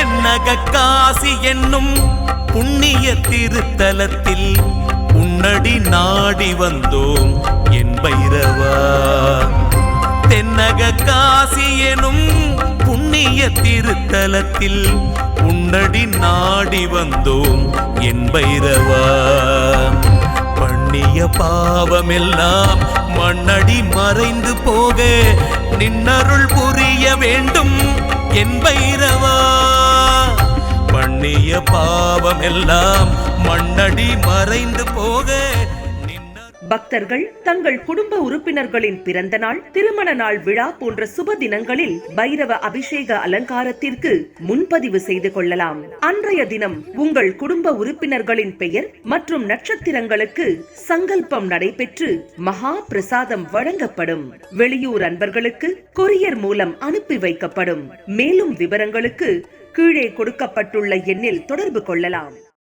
தென்னக காசி என்னும் புண்ணிய திருத்தலத்தில் உன்னடி நாடி வந்தோம் என் பைரவா. தென்னக காசி எனும் புண்ணிய திருத்தலத்தில் உன்னடி நாடி வந்தோம் என் பைரவா. பண்ணிய பாவமெல்லாம் மண்ணடி மறைந்து போக நின்னருள் புரிய வேண்டும் என் பைரவா. செய்ய பாவம் எல்லாம் மண்ணடி மறைந்து போக. பக்தர்கள் தங்கள் குடும்ப உறுப்பினர்களின் பிறந்த நாள் திருமண நாள் விழா போன்ற சுப தினங்களில் பைரவ அபிஷேக அலங்காரத்திற்கு முன்பதிவு செய்து கொள்ளலாம். அன்றைய தினம் உங்கள் குடும்ப உறுப்பினர்களின் பெயர் மற்றும் நட்சத்திரங்களுக்கு சங்கல்பம் நடைபெற்று மகா பிரசாதம் வழங்கப்படும். வெளியூர் அன்பர்களுக்கு கொரியர் மூலம் அனுப்பி வைக்கப்படும். மேலும் விவரங்களுக்கு கீழே கொடுக்கப்பட்டுள்ள எண்ணில் தொடர்பு கொள்ளலாம்.